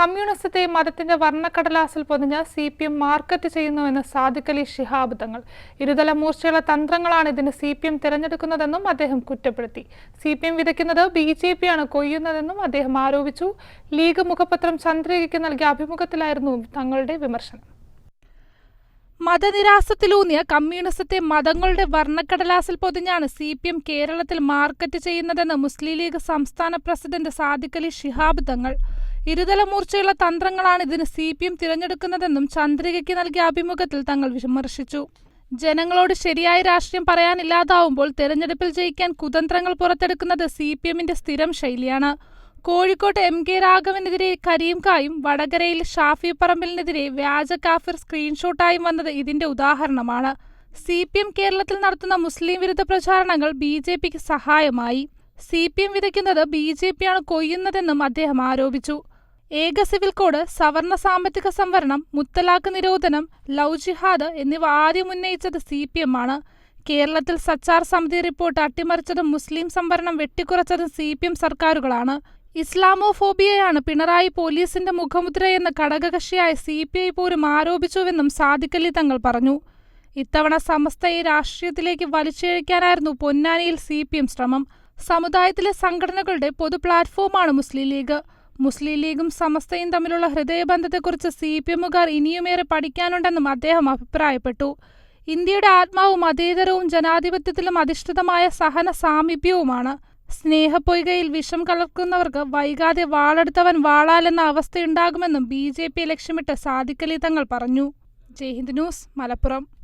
കമ്മ്യൂണിസത്തെ മതത്തിന്റെ വർണക്കടലാസിൽ പൊതിഞ്ഞ C P M market ചെയ്യുന്നുവെന്ന് സാദിഖ് അലി ശിഹാബ് തങ്ങൾ. ഇരുതല മൂർച്ചയുള്ള തന്ത്രങ്ങളാണ് ഇതിന് സി പി എം തിരഞ്ഞെടുക്കുന്നതെന്നും അദ്ദേഹം കുറ്റപ്പെടുത്തി. സി പി എം വിതയ്ക്കുന്നത് ബി ജെ പിയാണ് കൊയ്യുന്നതെന്നും അദ്ദേഹം ആരോപിച്ചു. ലീഗ് മുഖപത്രം ചന്ദ്രികയ്ക്ക് നൽകിയ അഭിമുഖത്തിലായിരുന്നു തങ്ങളുടെ വിമർശനം. മതനിരാസത്തിലൂന്നിയ കമ്മ്യൂണിസത്തെ മതങ്ങളുടെ വർണക്കടലാസിൽ പൊതിഞ്ഞാണ് സി പി എം കേരളത്തിൽ മാർക്കറ്റ് ചെയ്യുന്നതെന്ന് മുസ്ലിം ലീഗ് സംസ്ഥാന പ്രസിഡന്റ് സാദിഖ് അലി ശിഹാബ് തങ്ങൾ. ഇരുതല മൂർച്ചയുള്ള തന്ത്രങ്ങളാണ് ഇതിന് സി പി എം തിരഞ്ഞെടുക്കുന്നതെന്നും ചന്ദ്രികയ്ക്ക് നൽകിയ അഭിമുഖത്തിൽ തങ്ങൾ വിമർശിച്ചു. ജനങ്ങളോട് ശരിയായ രാഷ്ട്രീയം പറയാനില്ലാതാവുമ്പോൾ തെരഞ്ഞെടുപ്പിൽ ജയിക്കാൻ കുതന്ത്രങ്ങൾ പുറത്തെടുക്കുന്നത് സി പി എമ്മിന്റെ സ്ഥിരം ശൈലിയാണ്. കോഴിക്കോട്ട് എം കെ രാഘവനെതിരെ കരീംകായും വടകരയിൽ ഷാഫി പറമ്പിലിനെതിരെ വ്യാജ കാഫിർ സ്ക്രീൻഷോട്ടായും വന്നത് ഇതിന്റെ ഉദാഹരണമാണ്. സി പി എം കേരളത്തിൽ നടത്തുന്ന മുസ്ലിം വിരുദ്ധ പ്രചാരണങ്ങൾ ബി ജെ പിക്ക് സഹായമായി. സി പി എം വിതയ്ക്കുന്നത് ബി ജെ പിയാണ് കൊയ്യുന്നതെന്നും അദ്ദേഹം ആരോപിച്ചു. ഏക സിവിൽ കോഡ് സവർണ സാമ്പത്തിക സംവരണം മുത്തലാഖ് നിരോധനം ലവ് ജിഹാദ് എന്നിവ ആദ്യം ഉന്നയിച്ചത് സി പി എം ആണ്. കേരളത്തിൽ സച്ചാർ സമിതി റിപ്പോർട്ട് അട്ടിമറിച്ചതും മുസ്ലിം സംവരണം വെട്ടിക്കുറച്ചതും സി പി എം സർക്കാരുകളാണ്. ഇസ്ലാമോഫോബിയയാണ് പിണറായി പോലീസിന്റെ മുഖമുദ്രയെന്ന് ഘടകകക്ഷിയായ സി പി ഐ പോലും ആരോപിച്ചുവെന്നും സാദിഖലി തങ്ങൾ പറഞ്ഞു. ഇത്തവണ സമസ്തയെ രാഷ്ട്രീയത്തിലേക്ക് വലിച്ചിഴയ്ക്കാനായിരുന്നു പൊന്നാനിയിൽ സി പി എം ശ്രമം. സമുദായത്തിലെ സംഘടനകളുടെ പൊതു പ്ലാറ്റ്ഫോമാണ് മുസ്ലിം ലീഗ്. മുസ്ലിം ലീഗും സമസ്തയും തമ്മിലുള്ള ഹൃദയബന്ധത്തെക്കുറിച്ച് സി പി എമ്മുകാർ ഇനിയുമേറെ പഠിക്കാനുണ്ടെന്നും അദ്ദേഹം അഭിപ്രായപ്പെട്ടു. ഇന്ത്യയുടെ ആത്മാവും മതേതരവും ജനാധിപത്യത്തിലും അധിഷ്ഠിതമായ സഹന സാമീപ്യവുമാണ്. സ്നേഹപ്പൊയ്കയിൽ വിഷം കലർക്കുന്നവർക്ക് വൈകാതെ വാളെടുത്തവൻ വാളാലെന്ന അവസ്ഥയുണ്ടാകുമെന്നും ബി ജെ പി ലക്ഷ്യമിട്ട് സാദിഖലി തങ്ങൾ പറഞ്ഞു. ജയ്ഹിന്ദ് ന്യൂസ് മലപ്പുറം.